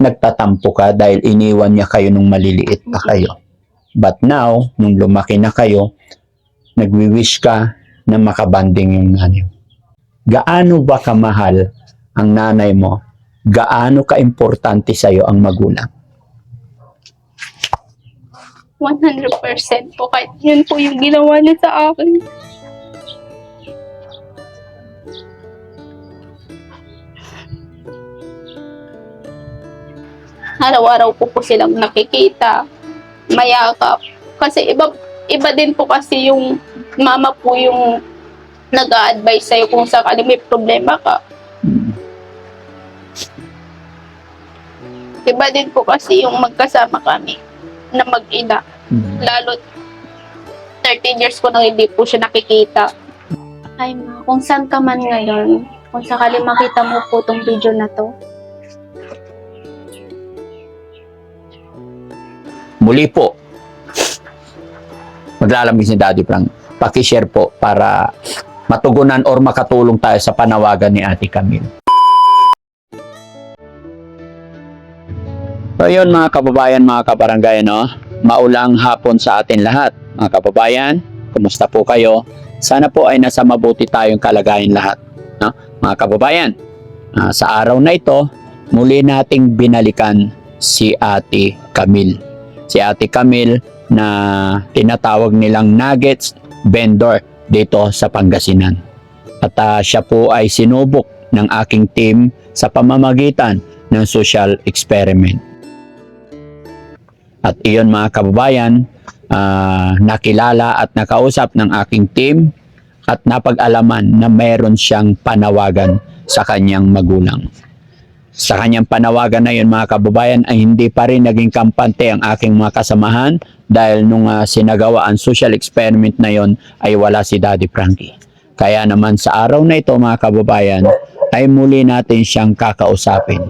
nagtatampo ka dahil iniwan niya kayo nung maliliit pa kayo. But now, nung lumaki na kayo, nagwi-wish ka na makabanding yung nanay mo. Gaano ba kamahal ang nanay mo? Gaano ka-importante sa'yo ang magulang? 100% po. Kahit yun po yung ginawa niya sa akin. Araw-araw po po silang nakikita, mayakap. Kasi iba, iba din po kasi yung mama po yung nag-a-advise sa'yo kung sakali may problema ka. Iba din po kasi yung magkasama kami na mag-ina. Lalo 13 years ko nang hindi po siya nakikita. Ay ma, kung saan ka man ngayon, kung sakali makita mo po tong video na to, Muli po, maglalamig si Daddy Frank. Pakishare po para matugunan or makatulong tayo sa panawagan ni Ate Camille. So yun mga kababayan, mga kabarangay, no? Maulang hapon sa atin lahat. Mga kababayan, kumusta po kayo? Sana po ay nasa mabuti tayong kalagayan lahat. No? Mga kababayan, ah, sa araw na ito, muli nating binalikan si Ate Camille. Si Ate Camille na tinatawag nilang nuggets vendor dito sa Pangasinan. At ah, siya po ay sinubok ng aking team sa pamamagitan ng social experiment. At iyon mga kababayan, ah, nakilala at nakausap ng aking team at napag-alaman na meron siyang panawagan sa kanyang magulang. Sa kanyang panawagan na yun mga kababayan ay hindi pa rin naging kampante ang aking mga kasamahan dahil nung ah, sinagawa ang social experiment na yon ay wala si Daddy Frankie. Kaya naman sa araw na ito mga kababayan ay muli natin siyang kakausapin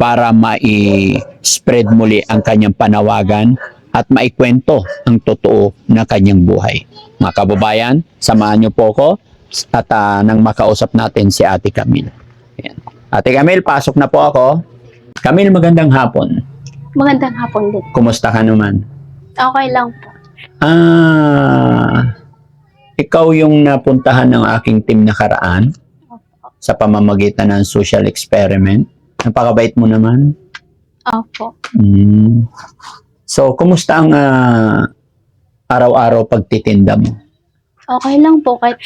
para mai-spread muli ang kanyang panawagan at maikwento ang totoo na kanyang buhay. Mga kababayan, samahan niyo po ko at ah, nang makausap natin si Ate Camille. Ate Camille, pasok na po ako. Camille, magandang hapon. magandang hapon din. Kumusta ka naman? Okay lang po. Ah, ikaw yung napuntahan ng aking team nakaraan sa pamamagitan ng social experiment. Napakabait mo naman. Opo. Mm. So, kumusta ang ah, araw-araw pagtitinda mo? Okay lang po. Kahit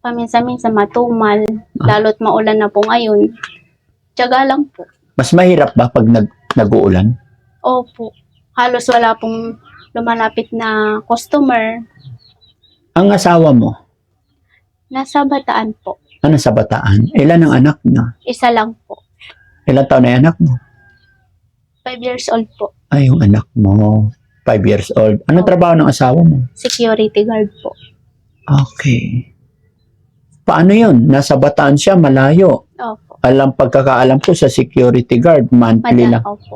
paminsan-minsan matumal, Ah. lalo't maulan na po ngayon. Tiyaga lang po. Mas mahirap ba pag nag nag-uulan? Opo. Halos wala pong lumalapit na customer. Ang asawa mo, Nasa bataan po. ano sa bataan? Ilan ang anak niya? Isa lang po. Ilan taon na yung anak mo? 5 years old po. Ay, yung anak mo. Five years old. Anong trabaho ng asawa mo? Security guard po. Okay. Paano yun? Nasa bataan siya, malayo. Opo. Alam, pagkakaalam ko sa security guard, monthly Madal lang. opo.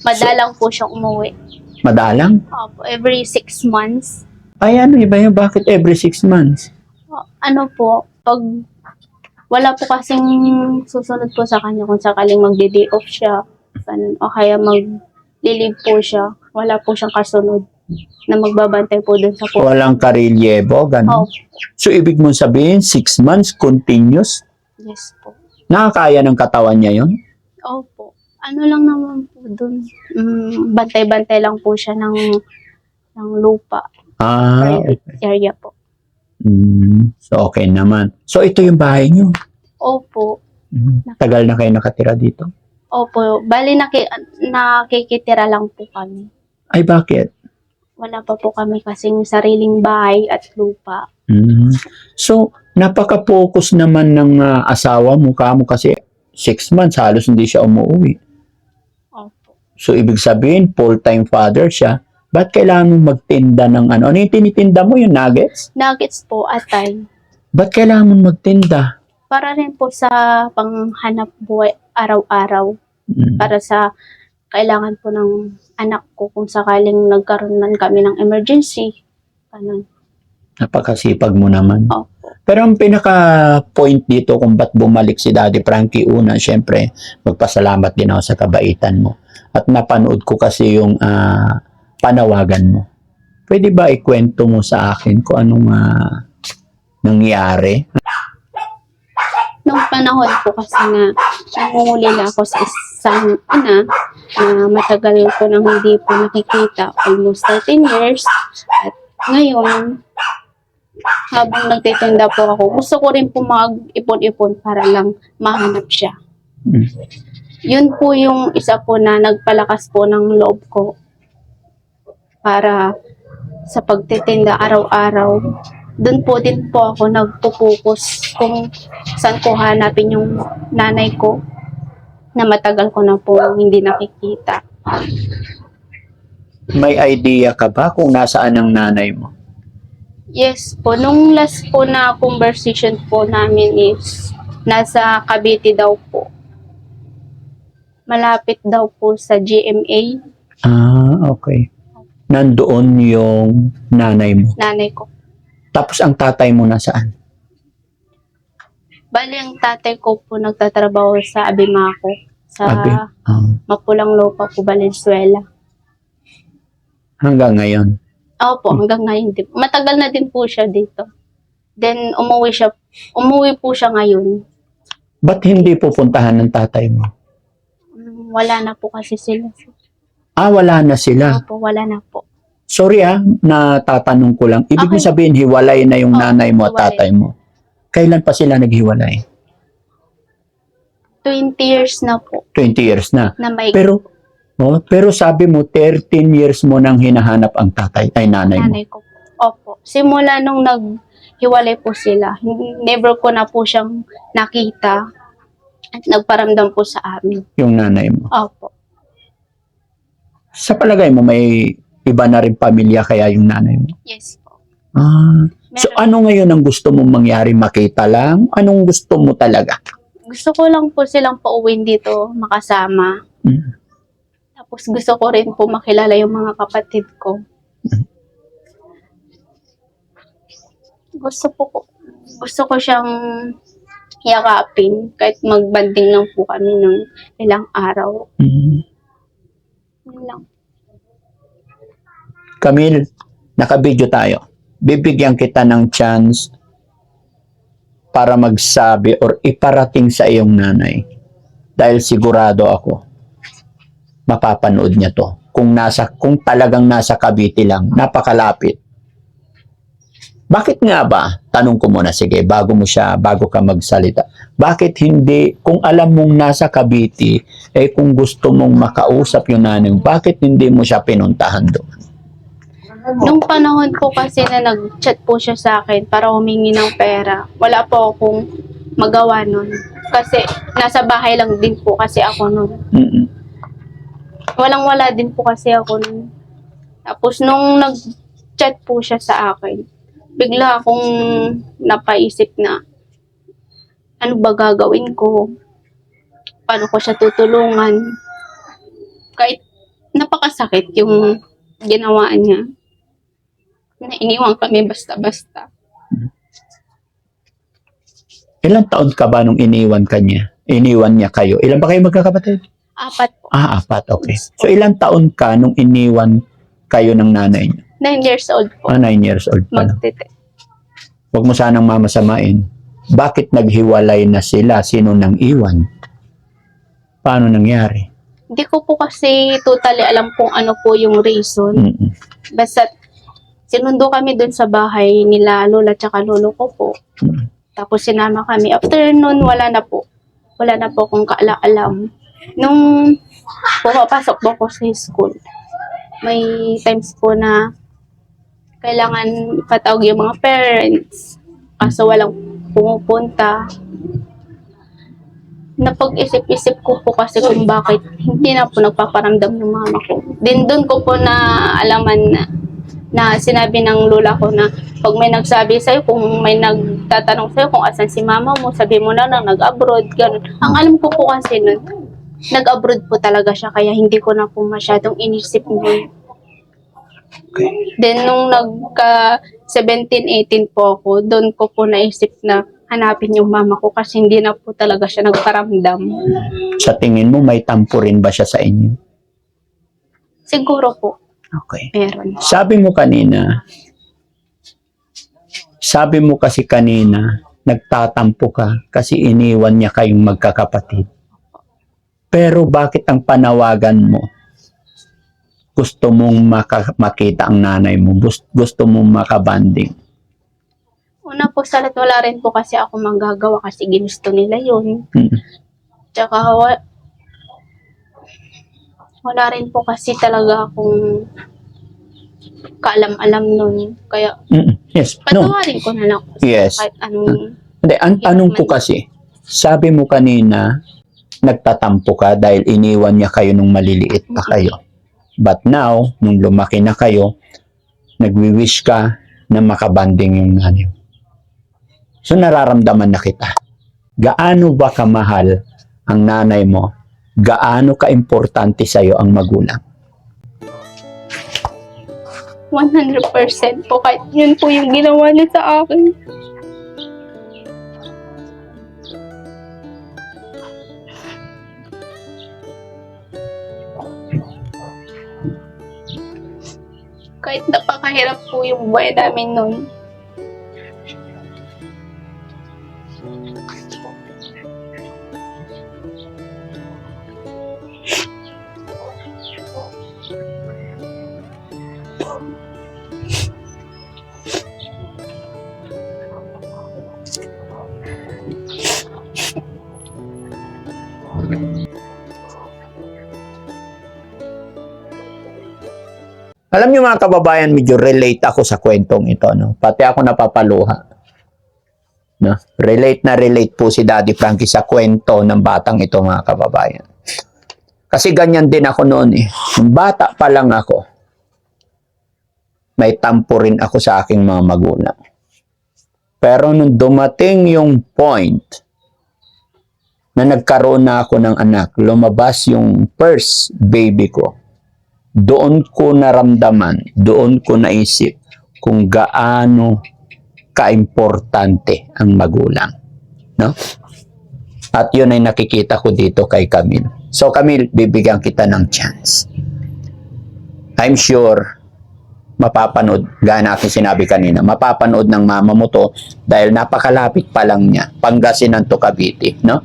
Madalang po siyang umuwi. Madalang? Opo. Every 6 months. Ay, ano iba yun? Bakit every six months? O, Ano po, pag wala po kasing susunod po sa kanya kung sakaling magde-day off siya, ganun, o kaya mag-leave po siya, wala po siyang kasunod na magbabantay po dun sa po. Walang karilyebo, ganun. Opo. So, ibig mong sabihin, six months continuous? Yes po. Nakakaya ng katawan niya yon? Opo. Ano lang naman po dun. Mm, bantay-bantay lang po siya ng ng lupa. Ah, private area po. mm, so okay naman. So, ito yung bahay niyo. Opo. Mm, Tagal na kayo nakatira dito? Opo. Bali, naki, nakikitira lang po kami. Ay, bakit? Wala pa po kami kasing sariling bahay at lupa. Mm. So, napaka-focus naman ng ah, asawa mo, kamo kasi six months, halos hindi siya umuwi. Opo. So, ibig sabihin, full-time father siya. Ba't kailangan mong magtinda ng ano? Ano yung tinitinda mo, yung nuggets? Nuggets po, atay. Ba't kailangan mong magtinda? Para rin po sa panghanap buhay araw-araw. Mm. Para sa kailangan po ng anak ko kung sakaling nagkaroon man kami ng emergency. Ganun. Napakasipag mo naman. Opo. Pero ang pinaka-point dito kung ba't bumalik si Daddy Frankie, una, syempre, magpasalamat din ako sa kabaitan mo. At napanood ko kasi yung ah, panawagan mo. Pwede ba ikwento mo sa akin kung anong ah, nangyari? Nung panahon po kasi na nangungulila ako sa isang ina na matagal ko nang hindi po nakikita, almost 13 years. At ngayon, habang nagtitinda po ako, gusto ko rin po mag-ipon-ipon para lang mahanap siya. Mm. Yun po yung isa po na nagpalakas po ng loob ko para sa pagtitinda araw-araw. Doon po din po ako nagpo-focus kung saan ko hanapin yung nanay ko na matagal ko na po hindi nakikita. May idea ka ba kung nasaan ang nanay mo? Yes po, nung last po na conversation po namin is nasa Cavite daw po. Malapit daw po sa GMA, Ah, okay. Nandoon yung nanay mo. nanay ko. Tapos ang tatay mo nasaan? Bali, ang tatay ko po nagtatrabaho sa Abimaco, sa Abi. Ah, Mapulang Lupa po, Valenzuela. hanggang ngayon. Opo, hanggang ngayon din. Matagal na din po siya dito. Then, umuwi siya, umuwi po siya ngayon. Ba't hindi pupuntahan ng tatay mo? Mm, Wala na po kasi sila. Ah, wala na sila. Opo, wala na po. Sorry ah, natatanong ko lang. Ibig mo Okay. sabihin, hiwalay na yung Oo, nanay mo at tatay mo. Kailan pa sila naghiwalay? 20 years na po 20 years na. na may Pero, oh, pero sabi mo, 13 years mo nang hinahanap ang tatay, ay nanay mo. nanay ko. Opo. Simula nung naghiwalay po sila, never ko na po siyang nakita at nagparamdam po sa amin. Yung nanay mo. Opo. Sa palagay mo, may iba na rin pamilya kaya yung nanay mo. Yes po. Ah. So, ano ngayon ang gusto mong mangyari? Makita lang? Anong gusto mo talaga? gusto ko lang po silang pauwiin dito, makasama. Mm. Tapos gusto ko rin po makilala yung mga kapatid ko. Gusto po ko, gusto ko siyang yakapin kahit magbanding lang po kami ng ilang araw. Mm. Yun lang. Camille, nakabidyo tayo. Bibigyan kita ng chance para magsabi or iparating sa iyong nanay. Dahil sigurado ako, mapapanood niya to. Kung nasa, kung talagang nasa Cavite lang, napakalapit. Bakit nga ba? Tanong ko muna, sige, bago mo siya, bago ka magsalita. Bakit hindi, kung alam mong nasa Cavite, eh kung gusto mong makausap yung nanay bakit hindi mo siya pinuntahan doon? Nung panahon po kasi na nag-chat po siya sa akin para humingi ng pera, wala po akong magawa nun. Kasi nasa bahay lang din po kasi ako nun. Mm-mm. Walang wala din po kasi ako nun. Tapos nung nag-chat po siya sa akin, bigla akong napaisip na ano ba gagawin ko? Paano ko siya tutulungan? Kahit napakasakit yung ginawa niya. Na iniwan kami basta-basta. Ilang taon ka ba nung iniwan ka niya? Iniwan niya kayo? Ilan ba kayo magkakapatid? Apat po. Ah, apat. Okay. So, ilang taon ka nung iniwan kayo ng nanay niya? Nine years old po. Ah, nine years old pa lang. Magtite. Huwag mo sanang mamasamain. Bakit naghiwalay na sila? Sino nang iwan? Paano nangyari? Hindi ko po kasi totally alam kung ano po yung reason. Mm-mm. Basta sinundo kami dun sa bahay nila lola tsaka lolo ko po. Mm. Tapos sinama kami. After nun, wala na po. Wala na po akong kaala-alam. Nung pumapasok po ako sa school, may times po na kailangan ipatawag yung mga parents. Kaso walang pumupunta. Napag-isip-isip ko po kasi kung bakit hindi na po nagpaparamdam yung mama ko. Din doon ko po na alaman na na sinabi ng lola ko na pag may nagsabi sa'yo, kung may nagtatanong sa'yo kung asan si mama mo, sabi mo na lang nag-abroad, ganun. Ang alam ko po kasi nun, nag-abroad po talaga siya, kaya hindi ko na po masyadong inisip nun. Okay. Then, nung nagka 17-18 po ako, doon ko po naisip na hanapin yung mama ko kasi hindi na po talaga siya nagparamdam. Sa tingin mo, may tampo rin ba siya sa inyo? Siguro po, Okay. meron. Sabi mo kanina, sabi mo kasi kanina, nagtatampo ka kasi iniwan niya kayong magkakapatid. Pero bakit ang panawagan mo? Gusto mong maka- makita ang nanay mo, Gust- gusto mong makabanding. Una po sa lahat, wala rin po kasi ako manggagawa kasi ginusto nila yun. Mm. Tsaka wa- wala rin po kasi talaga akong kaalam-alam nun. Kaya Mm. Yes. No. patawarin ko na lang po Yes. kahit anong Hindi, ang tanong ko kasi, sabi mo kanina, nagtatampo ka dahil iniwan niya kayo nung maliliit pa kayo. But now, nung lumaki na kayo, nagwi-wish ka na makabanding yung nanay mo. So nararamdaman na kita. Gaano ba kamahal ang nanay mo? Gaano ka-importante sa'yo ang magulang? 100% po kahit yun po yung ginawa niya sa akin. Kahit napakahirap po yung buhay namin nun. Alam niyo mga kababayan, medyo relate ako sa kwentong ito. No? Pati ako napapaluha. No? Relate na relate po si Daddy Frankie sa kwento ng batang ito mga kababayan. Kasi ganyan din ako noon eh. Bata pa lang ako, may tampo rin ako sa aking mga magulang. Pero nung dumating yung point na nagkaroon na ako ng anak, lumabas yung first baby ko, doon ko naramdaman, doon ko naisip kung gaano kaimportante ang magulang. No? At yun ay nakikita ko dito kay Camille. So Camille, bibigyan kita ng chance. I'm sure mapapanood, gaya natin sinabi kanina, mapapanood ng mama mo to dahil napakalapit pa lang niya, Pangasinan to Cavite, no?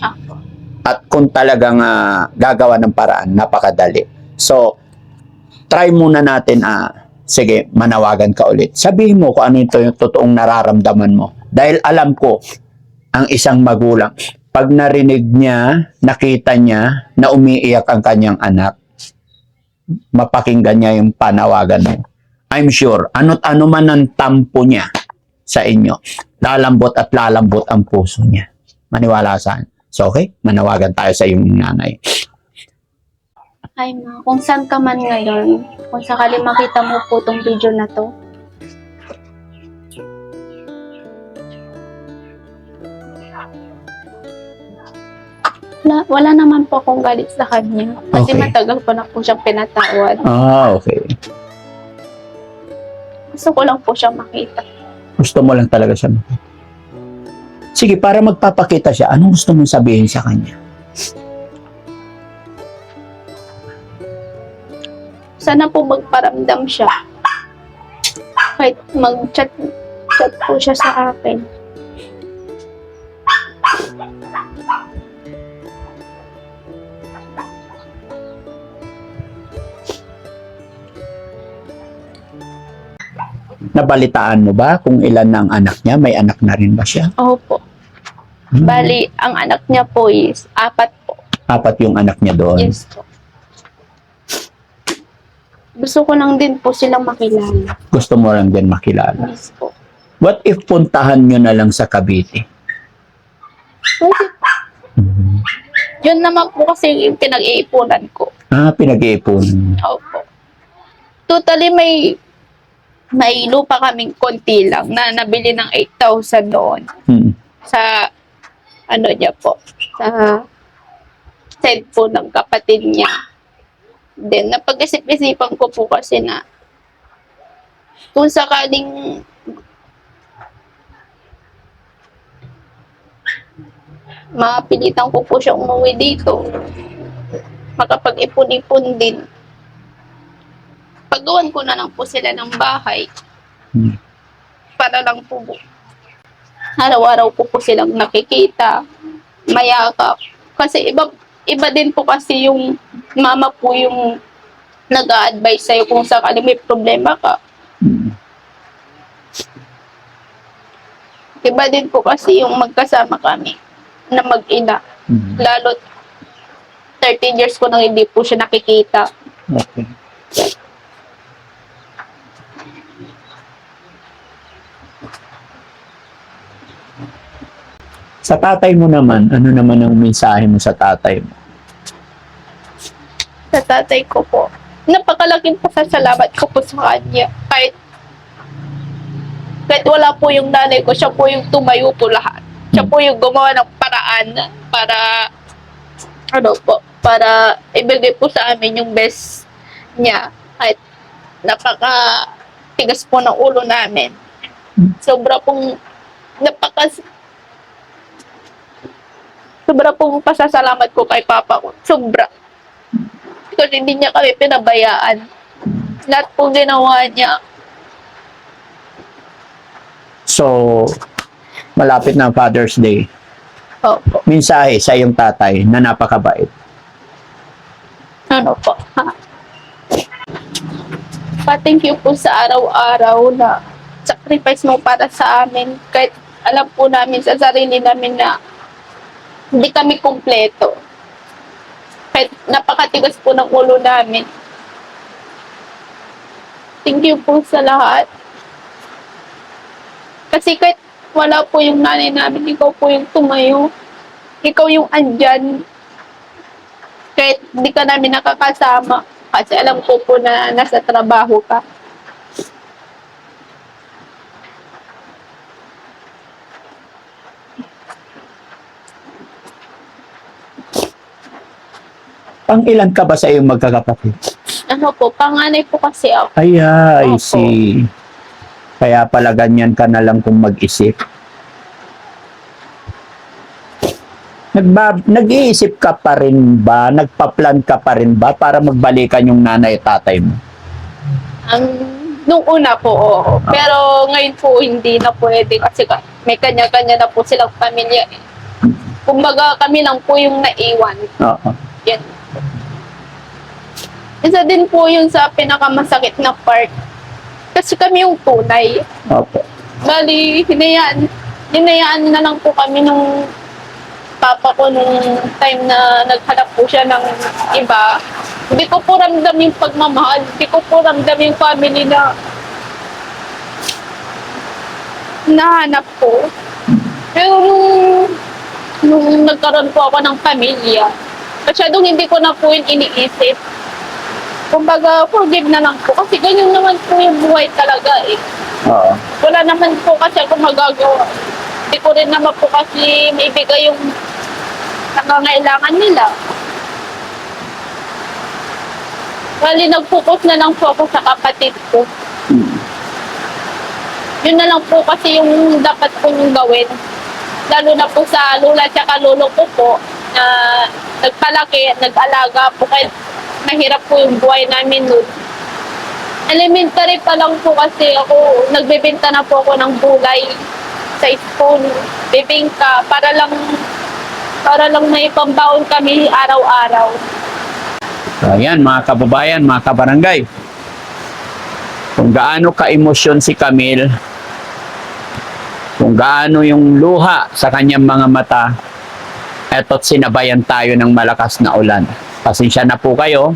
At kung talagang ah, gagawa ng paraan, napakadali. So, try muna natin, ah, sige, manawagan ka ulit. Sabihin mo kung ano ito yung totoong nararamdaman mo. Dahil alam ko, ang isang magulang, pag narinig niya, nakita niya na umiiyak ang kanyang anak, mapakinggan niya yung panawagan mo. I'm sure, ano't ano man ang tampo niya sa inyo, lalambot at lalambot ang puso niya. Maniwala saan? So, okay, manawagan tayo sa iyong nanay. Ay ma, kung saan ka man ngayon, kung sakali makita mo po tong video na to, wala, wala naman po akong galit sa kanya. Kasi Okay. matagal ko na po siyang pinatawad. Ah, okay. Gusto ko lang po siyang makita. Gusto mo lang talaga siya makita. Sige, para magpapakita siya, anong gusto mong sabihin sa kanya? Sana po magparamdam siya. Kahit mag-chat chat po siya sa akin. Nabalitaan mo ba kung ilan na ang anak niya? May anak na rin ba siya? Opo. Hmm. Bali, ang anak niya po is apat po. Apat yung anak niya doon. Yes po. Gusto ko lang din po silang makilala. Gusto mo lang din makilala. Yes po. What if puntahan nyo na lang sa Cavite? Pwede po. Mhm. Yun naman po kasi yung pinag-iipunan ko. Ah, pinag-iipunan. Opo. Totally may may lupa kaming konti lang na nabili ng 8,000 doon Hmm. sa ano niya po sa po ng kapatid niya. Then napag-isip-isipan ko po kasi na kung sakaling mapilitan ko po siya umuwi dito, makapag-ipon-ipon din. Paggawan ko na lang po sila ng bahay Hmm. para lang po araw-araw po po silang nakikita, mayakap. Kasi iba iba din po kasi yung mama po yung nag-a-advise sa'yo kung sakali may problema ka. Iba din po kasi yung magkasama kami na mag-ina. Hmm. Lalo 13 years ko nang hindi po siya nakikita. Okay. Sa tatay mo naman, ano naman ang mensahe mo sa tatay mo? Sa tatay ko po, napakalaking pasasalamat ko po sa kanya. Kahit kahit wala po yung nanay ko, siya po yung tumayo po lahat. Siya po yung gumawa ng paraan para ano po, para ibigay po sa amin yung best niya. Kahit napaka tigas po ng ulo namin. Sobra pong napaka sobra pong pasasalamat ko kay papa ko. Sobra. Kasi hindi niya kami pinabayaan. Lahat po ginawa niya. So, malapit na ang Father's Day. Opo. Mensahe sa iyong tatay na napakabait. Ano po? Ha? Pa-thank you po sa araw-araw na sacrifice mo para sa amin. Kahit alam po namin sa sarili namin na hindi kami kumpleto. Kahit napakatigas po ng ulo namin. Thank you po sa lahat. Kasi kahit wala po yung nanay namin, ikaw po yung tumayo. Ikaw yung andyan. Kahit di ka namin nakakasama. Kasi alam ko po na nasa trabaho ka. Pang ilan ka ba sa iyong magkakapatid? Ano po, panganay po kasi ako. Ay, ah, I Opo. see. Kaya pala ganyan ka na lang kung mag-isip. Nagba, nag-iisip ka pa rin ba? Nagpa-plan ka pa rin ba para magbalikan yung nanay at tatay mo? Ang nung una po, oo. Pero ngayon po, hindi na pwede kasi ka- may kanya-kanya na po silang pamilya. eh. Kumbaga kami lang po yung naiwan. Oo. Yan. Isa din po yun sa pinakamasakit na part. Kasi kami yung tunay. Opo. Bali, hinayaan, hinayaan na lang po kami nung papa ko nung time na naghanap po siya ng iba. Hindi ko po ramdam yung pagmamahal. Hindi ko po ramdam yung family na nahanap ko. Pero nung, nung nagkaroon po ako ng pamilya, masyadong hindi ko na po yun iniisip. Kumbaga, forgive na lang po. Kasi ganyan naman po yung buhay talaga eh Oo. wala naman po kasi ako magagawa. Hindi ko rin naman po kasi maibigay yung nangangailangan nila. Bali, nag-focus na lang po ako sa kapatid ko. Hmm. Yun na lang po kasi yung dapat po yung gawin. Lalo na po sa lula at lolo ko po na nagpalaki, nag-alaga po kahit mahirap po yung buhay namin nun. Elementary pa lang po kasi ako, nagbebenta na po ako ng gulay sa spoon, bibingka, para lang para lang may pambaon kami araw-araw. So, ayan, mga kababayan, mga kabarangay. Kung gaano ka-emosyon si Camille, kung gaano yung luha sa kanyang mga mata, eto't sinabayan tayo ng malakas na ulan. Pasensya na po kayo,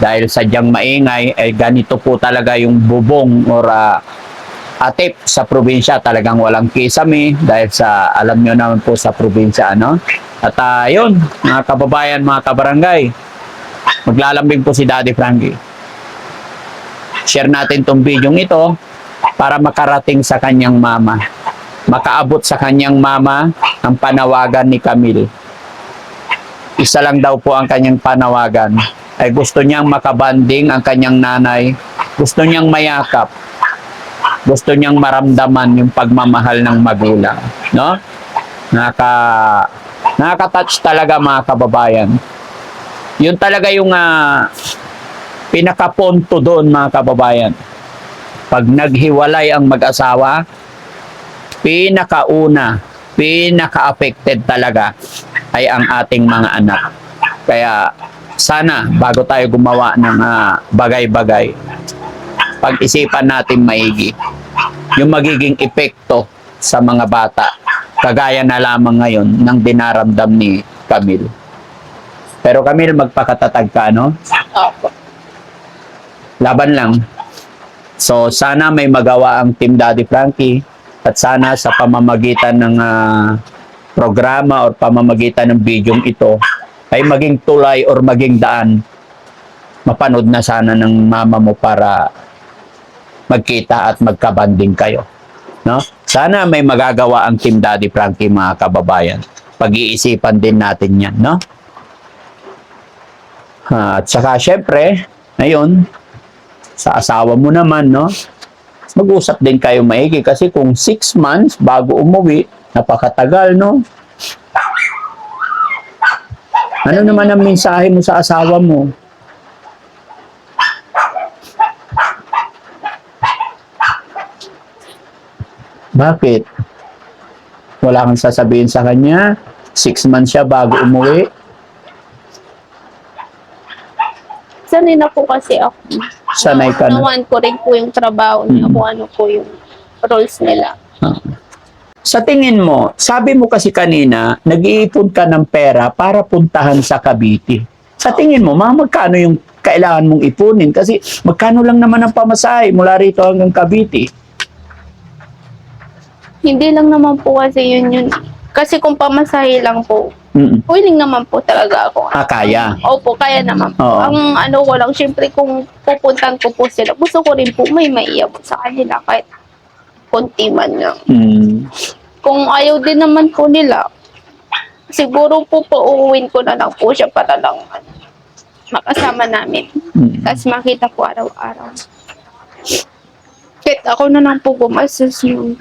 dahil sadyang maingay, eh ganito po talaga yung bubong or ah, atip sa probinsya. Talagang walang kisame dahil sa, alam nyo naman po sa probinsya, ano? At ah, yun, mga kababayan, mga kabarangay, maglalambing po si Daddy Frankie. Share natin tong video ito para makarating sa kanyang mama. Makaabot sa kanyang mama ang panawagan ni Camille. Isa lang daw po ang kanyang panawagan. Ay gusto niyang makabanding ang kanyang nanay. Gusto niyang mayakap gusto niyang maramdaman yung pagmamahal ng magulang. No? Naka, nakaka-touch talaga mga kababayan. Yun talaga yung ah, pinakapunto doon mga kababayan. Pag naghiwalay ang mag-asawa, pinakauna, pinaka-affected talaga ay ang ating mga anak. Kaya sana bago tayo gumawa ng ah, bagay-bagay, pag-isipan natin maigi yung magiging epekto sa mga bata. Kagaya na lamang ngayon ng dinaramdam ni Camille. Pero Camille, magpakatatag ka, no? Opo. laban lang. So, sana may magawa ang Team Daddy Frankie at sana sa pamamagitan ng ah, programa or pamamagitan ng video ito ay maging tulay or maging daan mapanood na sana ng mama mo para magkita at magkabanding kayo. No? Sana may magagawa ang Team Daddy Frankie mga kababayan. Pag-iisipan din natin yan, no? Ah, at saka syempre, ngayon, sa asawa mo naman, no? Mag-usap din kayo maigi kasi kung six months bago umuwi, napakatagal, no? Ano naman ang mensahe mo sa asawa mo? Bakit? Wala kang sasabihin sa kanya? Six months siya bago umuwi? Sanay na po kasi ako. Sanay ka na. Nawan ko rin po yung trabaho niya, Mm. kung ano po yung roles nila. Sa tingin mo, sabi mo kasi kanina, nag-iipon ka ng pera para puntahan sa Cavite. Sa tingin mo, mga magkano yung kailangan mong ipunin? Kasi magkano lang naman ang pamasahe mula rito hanggang Cavite? Hindi lang naman po kasi yun yun. Kasi kung pamasahe lang po, Mm. willing naman po talaga ako. Ah, kaya. Opo, kaya naman po. Oo. Ang ano ko lang, syempre kung pupuntan ko po sila, gusto ko rin po may maiyak sa kanila kahit konti man lang. Mm. Kung ayaw din naman po nila, siguro po pauuwin ko na lang po siya para lang ano, makasama namin. Mm. Tapos makita po araw-araw. Kahit ako na lang po gumastos yung...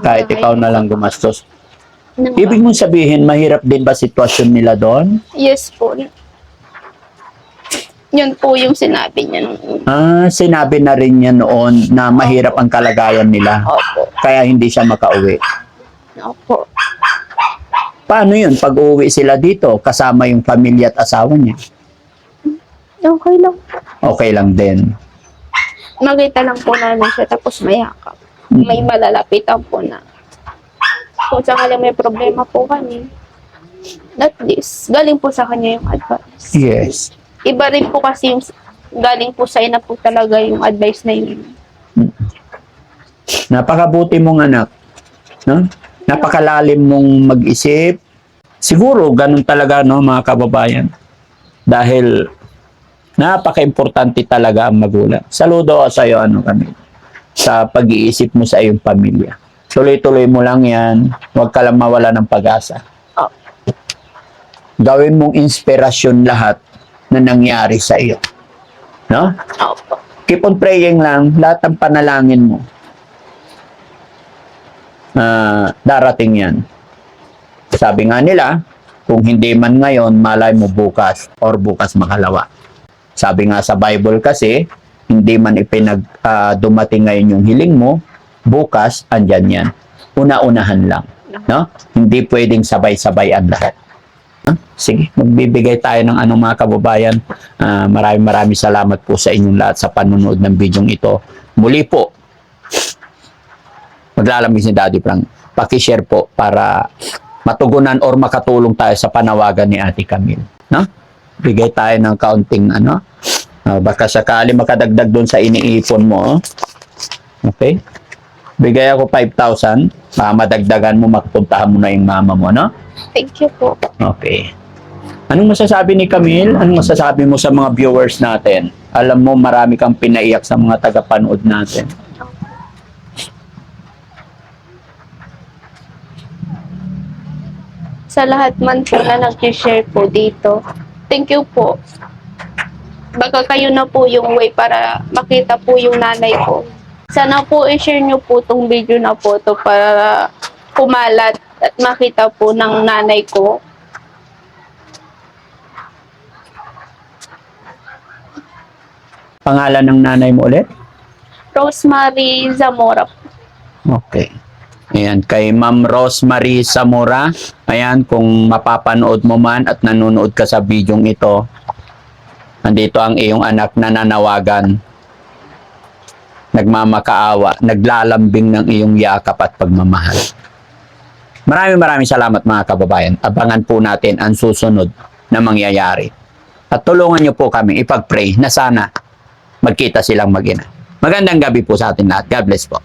Kahit ikaw na lang gumastos. Ibig mong sabihin, mahirap din ba sitwasyon nila doon? Yes po. Yun po yung sinabi niya nung una. Ah, sinabi na rin niya noon na mahirap ang kalagayan nila. Opo. Kaya hindi siya makauwi. Opo. Paano yun? Pag uuwi sila dito, kasama yung pamilya at asawa niya. Okay lang. Okay lang din. Makita lang po namin siya tapos mayakap. May malalapitan po na. Kung sakaling may problema po kami, at least, galing po sa kanya yung advice. Yes. Iba rin po kasi yung galing po sa ina po talaga yung advice na yun. Napakabuti mong anak. No? Napakalalim mong mag-isip. Siguro, ganun talaga, no, mga kababayan. Dahil, napaka-importante talaga ang magulang. Saludo ako sa iyo, ano kami, sa pag-iisip mo sa iyong pamilya. Tuloy-tuloy mo lang yan. Huwag ka lang mawala ng pag-asa. Oh. Gawin mong inspirasyon lahat na nangyari sa iyo. No? Keep on praying lang, lahat ng panalangin mo. Ah, darating yan. Sabi nga nila, kung hindi man ngayon, malay mo bukas or bukas makalawa. Sabi nga sa Bible kasi, hindi man ipinag ah, dumating ngayon yung hiling mo, bukas andyan yan. Una-unahan lang, no? Hindi pwedeng sabay-sabay ang lahat. Sige, magbibigay tayo ng anong mga kababayan. Ah, maraming maraming salamat po sa inyong lahat sa panonood ng bidyong ito. Muli po, maglalamig si Daddy Frank. Pakishare po para matugunan or makatulong tayo sa panawagan ni Ate Camille. No? Bigay tayo ng kaunting ano. Ah, baka sakali makadagdag doon sa iniipon mo. oh. Okay? Bigay ako 5,000 para madagdagan mo, makapuntahan mo na yung mama mo, no? Thank you po. Okay. Anong masasabi ni Camille? Anong masasabi mo sa mga viewers natin? Alam mo, marami kang pinaiyak sa mga tagapanood natin. Sa lahat man po na nag-share po dito, thank you po. Baka kayo na po yung way para makita po yung nanay ko Sana po i-share nyo po tong video na po to para kumalat at makita po ng nanay ko. Pangalan ng nanay mo ulit? Rosemary Zamora. Okay. Ayan, kay Ma'am Rosemary Zamora. Ayan, kung mapapanood mo man at nanonood ka sa bidyong ito, nandito ang iyong anak na nanawagan. Nagmamakaawa, naglalambing ng iyong yakap at pagmamahal. Maraming maraming salamat mga kababayan. Abangan po natin ang susunod na mangyayari. At tulungan niyo po kami ipag-pray na sana magkita silang mag-ina. Magandang gabi po sa atin lahat. God bless po.